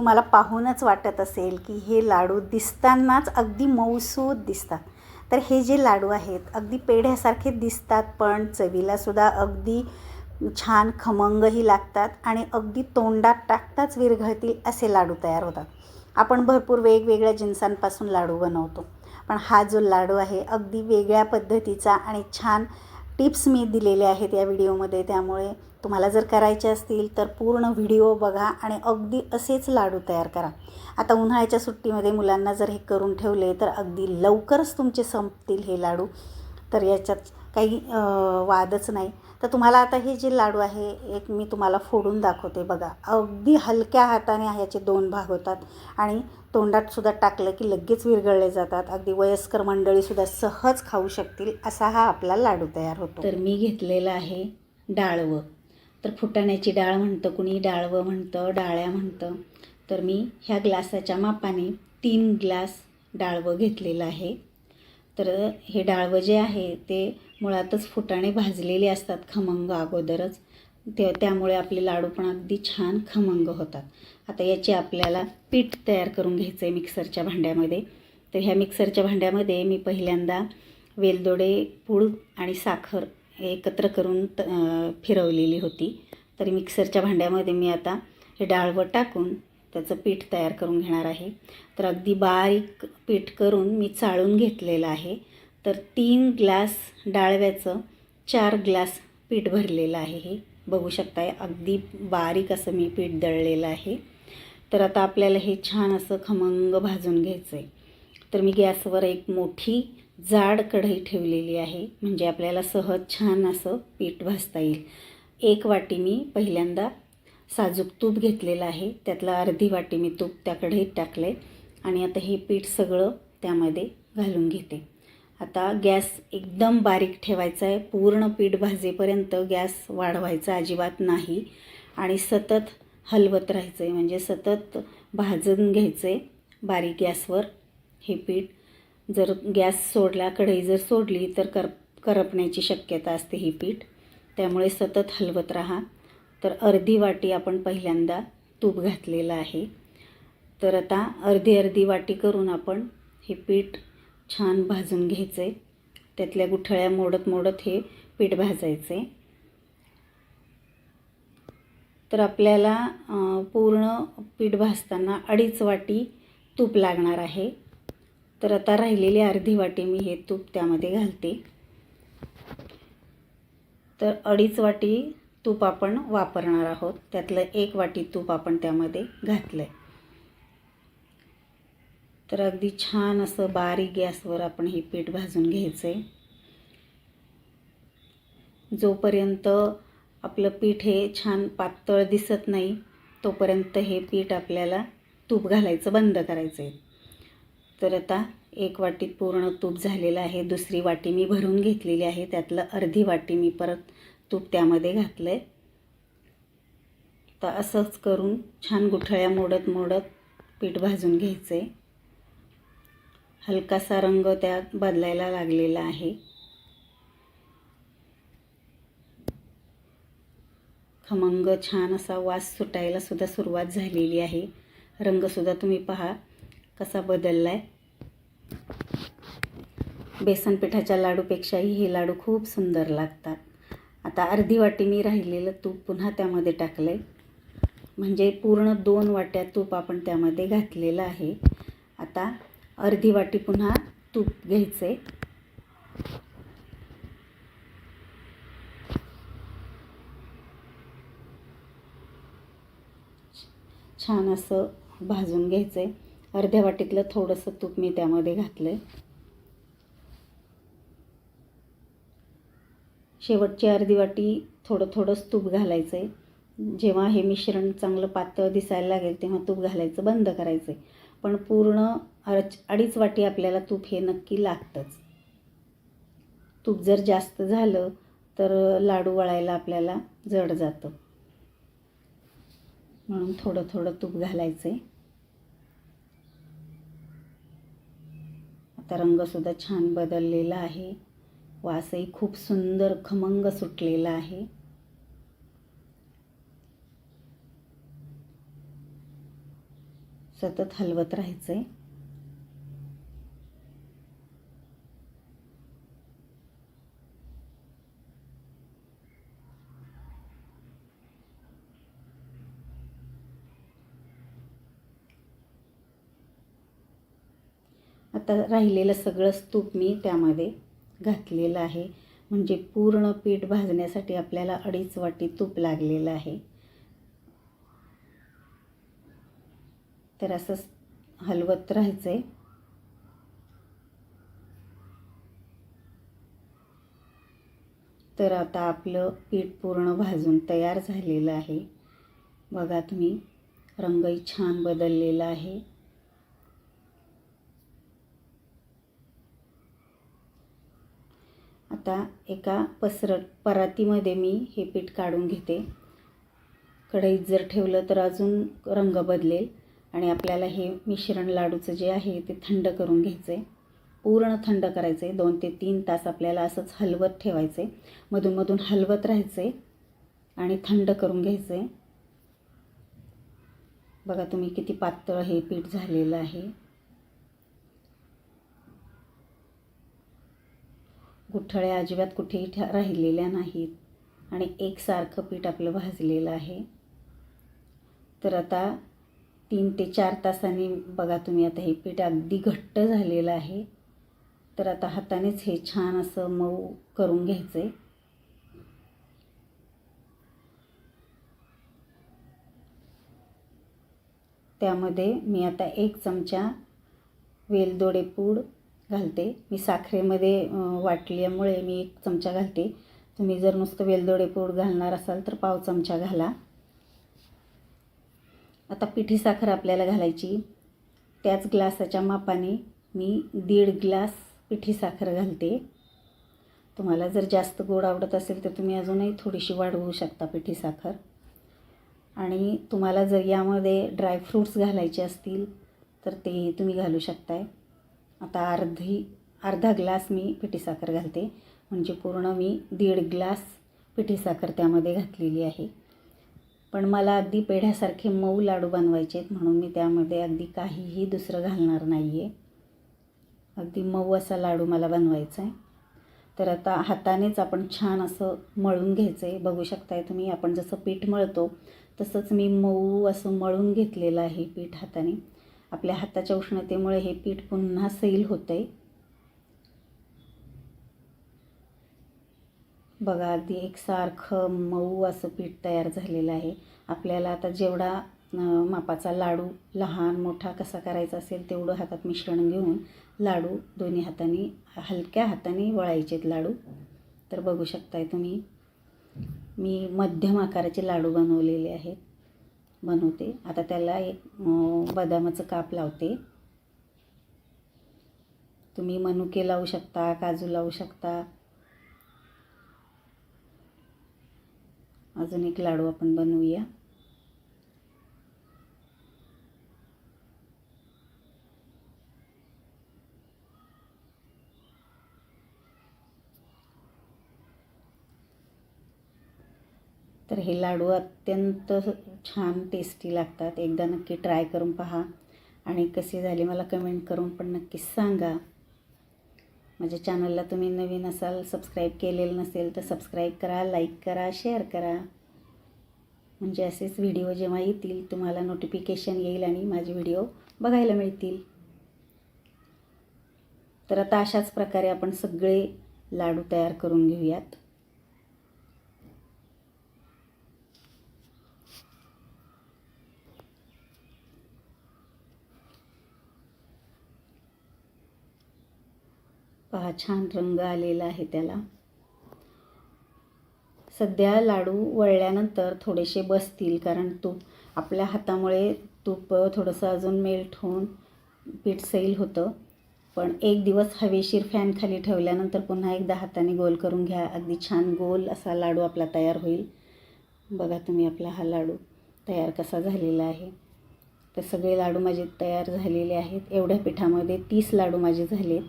तुम्हाला पाहूनच वाटत असेल की हे लाडू दिसतानाच अगदी मऊसूत दिसतात. तर हे जे लाडू आहेत अगदी पेढ्यासारखे दिसतात पण चवीलासुद्धा अगदी छान खमंगही लागतात आणि अगदी तोंडात टाकताच विरघळतील असे लाडू तयार होतात. आपण भरपूर वेगवेगळ्या जिन्सांपासून लाडू बनवतो पण हा जो लाडू आहे अगदी वेगळ्या पद्धतीचा आणि छान टिप्स मी दिलेले आहेत या व्हिडिओमध्ये त्यामुळे तुम्हाला जर करायचे असतील तर पूर्ण व्हिडिओ बघा आणि अगदी असेच लाडू तयार करा. आता उन्हाळ्याच्या सुट्टीमध्ये मुलांना जर हे करून ठेवले तर अगदी लवकरच तुमचे संपतील हे लाडू. तर याच्यात काही वादच नाही. तर तुम्हाला आता हे जे लाडू आहे एक मी तुम्हाला फोडून दाखवते बघा. अगदी हलक्या हाताने ह्याचे दोन भाग होतात आणि तोंडातसुद्धा टाकलं की लगेच विरघळले जातात. अगदी वयस्कर मंडळीसुद्धा सहज खाऊ शकतील असा हा आपला लाडू तयार होतो. तर मी घेतलेला आहे डाळवं. तर फुटाण्याची डाळ म्हणतं कुणी डाळवं म्हणतं डाळ्या म्हणतं. तर मी ह्या ग्लासाच्या मापाने तीन ग्लास डाळवं घेतलेलं आहे. तर हे डाळवं जे आहे ते मुळातच फुटाणे भाजलेले असतात खमंग अगोदरच. ते त्यामुळे आपले लाडू पण अगदी छान खमंग होतात. आता याचे आपल्याला पीठ तयार करून घ्यायचं आहे मिक्सरच्या भांड्यामध्ये. तर ह्या मिक्सरच्या भांड्यामध्ये मी पहिल्यांदा वेलदोडे पूड आणि साखर एकत्र करून त फिरवलेली होती. तर मिक्सरच्या भांड्यामध्ये मी आता हे डाळवं टाकून त्याचं पीठ तयार करून घेणार आहे. तर अगदी बारीक पीठ करून मी चाळून घेतलेलं आहे. तर तीन ग्लास डाळव्याचं चार ग्लास पीठ भरलेलं आहे हे. बघू शकताय अगदी बारीक असं मी पीठ दळलेलं आहे. तर आता आपल्याला हे छान असं खमंग भाजून घ्यायचं आहे तर मी गॅसवर एक मोठी जाड कढई ठेवलेली आहे. म्हणजे आपल्याला सहज छान असं पीठ भाजता येईल. एक वाटी मी पहिल्यांदा साजूक तूप घेतलेलं आहे. त्यातलं अर्धी वाटी मी तूप त्या कढईत टाकलं. आहे आणि आता हे पीठ सगळं त्यामध्ये घालून घेते. आता गॅस एकदम बारीक ठेवायचा आहे. पूर्ण पीठ भाजेपर्यंत गॅस वाढवायचा अजिबात नाही. आणि सतत हलवत राहायचं आहे म्हणजे सतत भाजून घ्यायचं आहे बारीक गॅसवर हे पीठ. जर गॅस सोडला कढई जर सोडली तर कर करपण्याची शक्यता असते ही पीठ. त्यामुळे सतत हलवत राहा. तर अर्धी वाटी आपण पहिल्यांदा तूप घातलेलं आहे. तर आता अर्धी अर्धी वाटी करून आपण हे पीठ छान भाजून घ्यायचं आहे त्यातल्या गुठळ्या मोडत मोडत हे पीठ भाजायचं आहे तर आपल्याला पूर्ण पीठ भाजताना अडीच वाटी तूप लागणार आहे. तर आता राहिलेली अर्धी वाटी मी हे तूप त्यामध्ये घालते. तर अडीच वाटी तूप आपण वापरणार आहोत. त्यातलं एक वाटी तूप आपण त्यामध्ये घातलं आहे तर अगदी छान असं बारीक गॅसवर आपण हे पीठ भाजून घ्यायचं आहे जोपर्यंत आपलं पीठ हे छान पातळ दिसत नाही तोपर्यंत हे पीठ आपल्याला तूप घालायचं बंद करायचं आहे तर आता एक वाटीत पूर्ण तूप झालेलं आहे. दुसरी वाटी मी भरून घेतलेली आहे. त्यातलं अर्धी वाटी मी परत तूप त्यामध्ये घातलं आहे तर असंच करून छान गुठळ्या मोडत मोडत पीठ भाजून घ्यायचं आहे हलकासा रंग त्यात बदलायला लागलेला आहे. खमंग छान असा वास सुटायला सुद्धा सुरुवात झालेली आहे. रंगसुद्धा तुम्ही पहा. कसा बदलला आहे बेसन पिठाच्या लाडूपेक्षाही हे लाडू खूप सुंदर लागतात. आता अर्धी वाटी मी राहिलेलं तूप पुन्हा त्यामध्ये टाकलं आहे म्हणजे पूर्ण दोन वाट्या तूप आपण त्यामध्ये घातलेलं आहे. आता अर्धी वाटी पुन्हा तूप घ्यायचं आहे छान असं भाजून घ्यायचं आहे अर्ध्या वाटीतलं थोडंसं तूप मी त्यामध्ये घातलं आहे शेवटची अर्धी वाटी थोडं थोडंच तूप घालायचं आहे जेव्हा हे मिश्रण चांगलं पातळ दिसायला लागेल तेव्हा तूप घालायचं बंद करायचं आहे पण पूर्ण अर्च अडीच वाटी आपल्याला तूप हे नक्की लागतंच. तूप जर जास्त झालं तर लाडू वळायला आपल्याला जड जातं. म्हणून थोडं थोडं तूप घालायचं आहे आता रंगसुद्धा छान बदललेला आहे. वासही खूप सुंदर खमंग सुटलेला आहे. सतत हलवत राहायचं आहे आता राहिलेलं सगळंच तूप मी त्यामध्ये घातलेलं आहे. म्हणजे पूर्ण पीठ भाजण्यासाठी आपल्याला अडीच वाटी तूप लागलेलं आहे. तर असं हलवत राहायचं आहे तर आता आपलं पीठ पूर्ण भाजून तयार झालेलं आहे. बघा तुम्ही रंगही छान बदललेला आहे. आता एका पसर परातीमध्ये मी हे पीठ काढून घेते. कढईत जर ठेवलं तर अजून रंग बदलेल आणि आपल्याला हे मिश्रण लाडूचं जे आहे ते थंड करून घ्यायचं आहे पूर्ण थंड करायचं आहे दोन ते तीन तास आपल्याला असंच हलवत ठेवायचं आहे मधूनमधून हलवत राहायचं आहे आणि थंड करून घ्यायचं आहे बघा तुम्ही किती पातळ हे पीठ झालेलं आहे. गुठळ्या अजिबात कुठेही ठा राहिलेल्या नाहीत. आणि एकसारखं पीठ आपलं भाजलेलं आहे. तर आता तीन ते चार तासांनी बघा तुम्ही आता हे पीठ अगदी घट्ट झालेलं आहे. तर आता हातानेच हे छान असं मऊ करून घ्यायचं आहे त्यामध्ये मी आता एक चमचा वेलदोडे पूड घालते. मी साखरेमध्ये वाटल्यामुळे मी एक चमचा घालते. तुम्ही जर नुसतं वेलदोडे पूड घालणार असाल तर पाव चमचा घाला. आता पिठी साखर आपल्याला घालायची. त्याच ग्लासाच्या मापाने मी दीड ग्लास पिठी साखर घालते. तुम्हाला जर जास्त गोड आवडत असेल तर तुम्ही अजूनही थोडीशी वाढवू शकता पिठी साखर. आणि तुम्हाला जर यामध्ये ड्रायफ्रूट्स घालायचे असतील तर तेही तुम्ही घालू शकताय. आता अर्धी अर्धा ग्लास मी पिठी साखर घालते. म्हणजे पूर्ण मी दीड ग्लास पिठी साखर त्यामध्ये घातलेली आहे. पण मला अगदी पेढ्यासारखे मऊ लाडू बनवायचे आहेत म्हणून मी त्यामध्ये अगदी काहीही दुसरं घालणार नाही आहे अगदी मऊ असा लाडू मला बनवायचा आहे. तर आता हातानेच आपण छान असं मळून घ्यायचं आहे बघू शकताय तुम्ही आपण जसं पीठ मळतो तसंच मी मऊ असं मळून घेतलेलं आहे पीठ हाताने. आपल्या हाताच्या उष्णतेमुळे हे पीठ पुन्हा सैल होतं आहे बघा अगदी एकसारखं मऊ असं पीठ तयार झालेलं आहे. आपल्याला आता जेवढा मापाचा लाडू लहान मोठा कसा करायचा असेल तेवढं हातात मिश्रण घेऊन लाडू दोन्ही हाताने हलक्या हाताने वळायचेत लाडू. तर बघू शकताय तुम्ही मी मध्यम आकाराचे लाडू बनवलेले आहेत. बनवते. आता त्याला एक बदामाचं काप लावते. तुम्ही मनुके लावू शकता काजू लावू शकता. अजून एक लाडू आपण बनवूया. तर हे लाडू अत्यंत छान टेस्टी लागतात. एकदा नक्की ट्राय करून पहा. आणि कसे झाले मला कमेंट करून पण नक्कीच सांगा. माझ्या चॅनलला तुम्ही नवीन असाल सबस्क्राईब केलेलं नसेल तर सबस्क्राईब करा लाईक करा शेअर करा. म्हणजे असेच व्हिडिओ जेव्हा येतील तुम्हाला नोटिफिकेशन येईल आणि माझे व्हिडिओ बघायला मिळतील. तर आता अशाच प्रकारे आपण सगळे लाडू तयार करून घेऊयात. पहा छान रंग आलेला आहे त्याला. सध्या लाडू वळल्यानंतर थोडेसे बसतील कारण तूप आपल्या हातामुळे तूप थोडंसं अजून मेल्ट होऊन पीठ सैल होतं. पण एक दिवस हवेशीर फॅन खाली ठेवल्यानंतर पुन्हा एकदा हाताने गोल करून घ्या. अगदी छान गोल असा लाडू आपला तयार होईल. बघा तुम्ही आपला हा लाडू तयार कसा झालेला आहे. तर सगळे लाडू माझे तयार झालेले आहेत. एवढ्या पिठामध्ये तीस लाडू माझे झालेत.